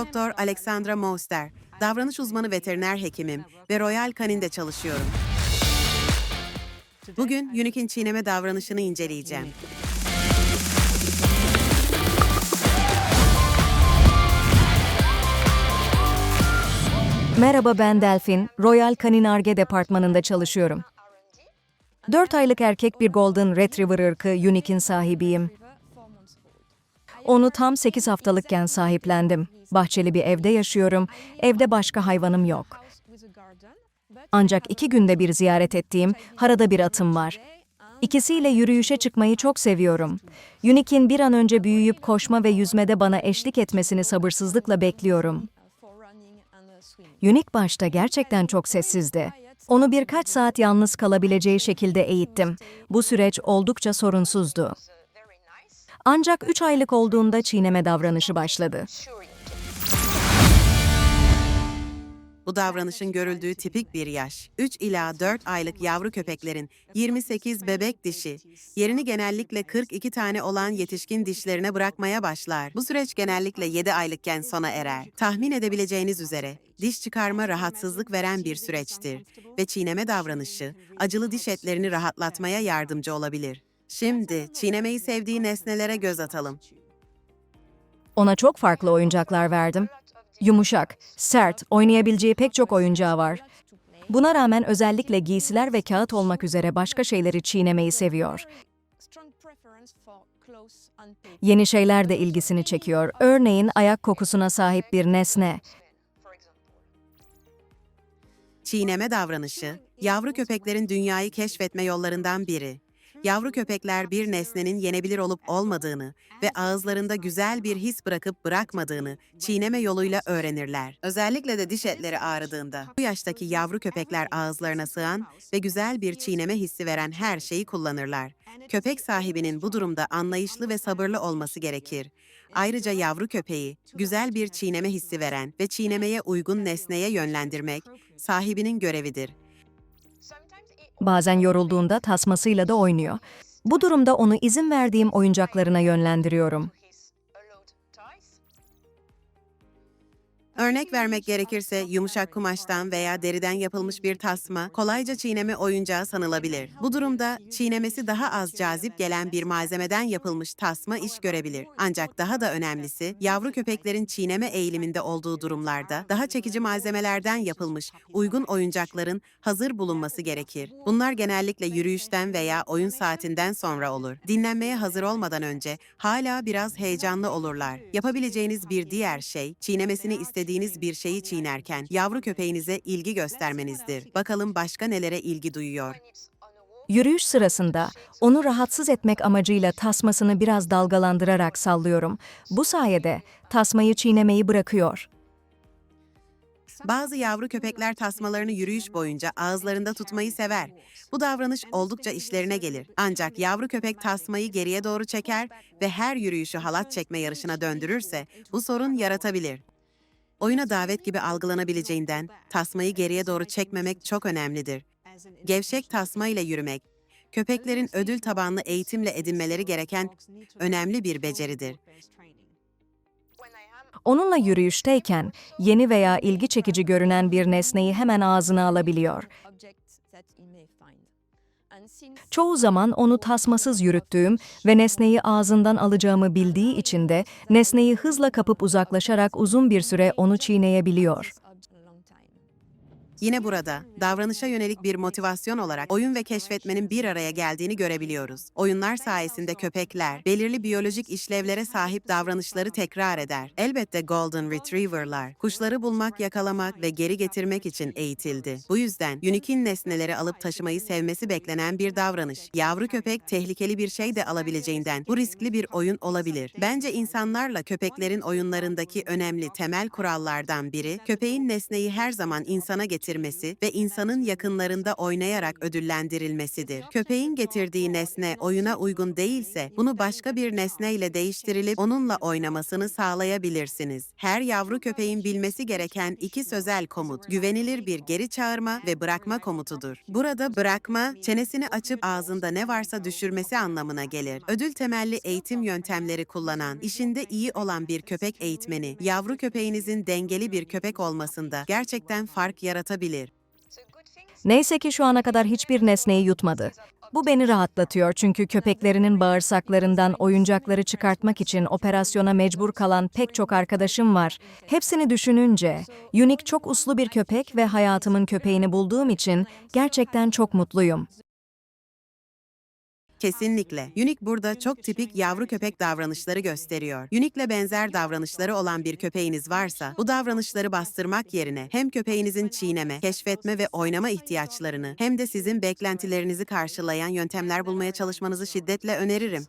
Doktor Alexandra Moster. Davranış uzmanı veteriner hekimim ve Royal Canin'de çalışıyorum. Bugün Unique'in çiğneme davranışını inceleyeceğim. Merhaba ben Delfin, Royal Canin Arge departmanında çalışıyorum. 4 aylık erkek bir Golden Retriever ırkı Unique'in sahibiyim. Onu tam 8 haftalıkken sahiplendim. Bahçeli bir evde yaşıyorum, evde başka hayvanım yok. Ancak iki günde bir ziyaret ettiğim harada bir atım var. İkisiyle yürüyüşe çıkmayı çok seviyorum. Unique'in bir an önce büyüyüp koşma ve yüzmede bana eşlik etmesini sabırsızlıkla bekliyorum. Unique başta gerçekten çok sessizdi. Onu birkaç saat yalnız kalabileceği şekilde eğittim. Bu süreç oldukça sorunsuzdu. Ancak 3 aylık olduğunda çiğneme davranışı başladı. Bu davranışın görüldüğü tipik bir yaş. 3 ila 4 aylık yavru köpeklerin 28 bebek dişi, yerini genellikle 42 tane olan yetişkin dişlerine bırakmaya başlar. Bu süreç genellikle 7 aylıkken sona erer. Tahmin edebileceğiniz üzere diş çıkarma rahatsızlık veren bir süreçtir ve çiğneme davranışı acılı diş etlerini rahatlatmaya yardımcı olabilir. Şimdi çiğnemeyi sevdiği nesnelere göz atalım. Ona çok farklı oyuncaklar verdim. Yumuşak, sert, oynayabileceği pek çok oyuncağı var. Buna rağmen özellikle giysiler ve kağıt olmak üzere başka şeyleri çiğnemeyi seviyor. Yeni şeyler de ilgisini çekiyor. Örneğin ayak kokusuna sahip bir nesne. Çiğneme davranışı, yavru köpeklerin dünyayı keşfetme yollarından biri. Yavru köpekler bir nesnenin yenebilir olup olmadığını ve ağızlarında güzel bir his bırakıp bırakmadığını çiğneme yoluyla öğrenirler. Özellikle de diş etleri ağrıdığında. Bu yaştaki yavru köpekler ağızlarına sığan ve güzel bir çiğneme hissi veren her şeyi kullanırlar. Köpek sahibinin bu durumda anlayışlı ve sabırlı olması gerekir. Ayrıca yavru köpeği, güzel bir çiğneme hissi veren ve çiğnemeye uygun nesneye yönlendirmek sahibinin görevidir. Bazen yorulduğunda tasmasıyla da oynuyor. Bu durumda onu izin verdiğim oyuncaklarına yönlendiriyorum. Örnek vermek gerekirse yumuşak kumaştan veya deriden yapılmış bir tasma kolayca çiğneme oyuncağı sanılabilir. Bu durumda çiğnemesi daha az cazip gelen bir malzemeden yapılmış tasma iş görebilir. Ancak daha da önemlisi yavru köpeklerin çiğneme eğiliminde olduğu durumlarda daha çekici malzemelerden yapılmış uygun oyuncakların hazır bulunması gerekir. Bunlar genellikle yürüyüşten veya oyun saatinden sonra olur. Dinlenmeye hazır olmadan önce hala biraz heyecanlı olurlar. Yapabileceğiniz bir diğer şey çiğnemesini istediğiniz bir şeyi çiğnerken yavru köpeğinize ilgi göstermenizdir. Bakalım başka nelere ilgi duyuyor. Yürüyüş sırasında onu rahatsız etmek amacıyla tasmasını biraz dalgalandırarak sallıyorum. Bu sayede tasmayı çiğnemeyi bırakıyor. Bazı yavru köpekler tasmalarını yürüyüş boyunca ağızlarında tutmayı sever. Bu davranış oldukça işlerine gelir. Ancak yavru köpek tasmayı geriye doğru çeker ve her yürüyüşü halat çekme yarışına döndürürse bu sorun yaratabilir. Oyuna davet gibi algılanabileceğinden tasmayı geriye doğru çekmemek çok önemlidir. Gevşek tasma ile yürümek, köpeklerin ödül tabanlı eğitimle edinmeleri gereken önemli bir beceridir. Onunla yürüyüşteyken yeni veya ilgi çekici görünen bir nesneyi hemen ağzına alabiliyor. Çoğu zaman onu tasmasız yürüttüğüm ve nesneyi ağzından alacağımı bildiği için de nesneyi hızla kapıp uzaklaşarak uzun bir süre onu çiğneyebiliyor. Yine burada davranışa yönelik bir motivasyon olarak oyun ve keşfetmenin bir araya geldiğini görebiliyoruz. Oyunlar sayesinde köpekler belirli biyolojik işlevlere sahip davranışları tekrar eder. Elbette Golden Retriever'lar kuşları bulmak, yakalamak ve geri getirmek için eğitildi. Bu yüzden Unique'in nesneleri alıp taşımayı sevmesi beklenen bir davranış. Yavru köpek tehlikeli bir şey de alabileceğinden bu riskli bir oyun olabilir. Bence insanlarla köpeklerin oyunlarındaki önemli temel kurallardan biri köpeğin nesneyi her zaman insana getirmesi getirmesi ve insanın yakınlarında oynayarak ödüllendirilmesidir. Köpeğin getirdiği nesne oyuna uygun değilse bunu başka bir nesneyle değiştirilip onunla oynamasını sağlayabilirsiniz. Her yavru köpeğin bilmesi gereken iki sözel komut, güvenilir bir geri çağırma ve bırakma komutudur. Burada bırakma, çenesini açıp ağzında ne varsa düşürmesi anlamına gelir. Ödül temelli eğitim yöntemleri kullanan, işinde iyi olan bir köpek eğitmeni, yavru köpeğinizin dengeli bir köpek olmasında gerçekten fark yaratabilir. Neyse ki şu ana kadar hiçbir nesneyi yutmadı. Bu beni rahatlatıyor çünkü köpeklerinin bağırsaklarından oyuncakları çıkartmak için operasyona mecbur kalan pek çok arkadaşım var. Hepsini düşününce, Unique çok uslu bir köpek ve hayatımın köpeğini bulduğum için gerçekten çok mutluyum. Kesinlikle. Unique burada çok tipik yavru köpek davranışları gösteriyor. Unique'le benzer davranışları olan bir köpeğiniz varsa, bu davranışları bastırmak yerine hem köpeğinizin çiğneme, keşfetme ve oynama ihtiyaçlarını hem de sizin beklentilerinizi karşılayan yöntemler bulmaya çalışmanızı şiddetle öneririm.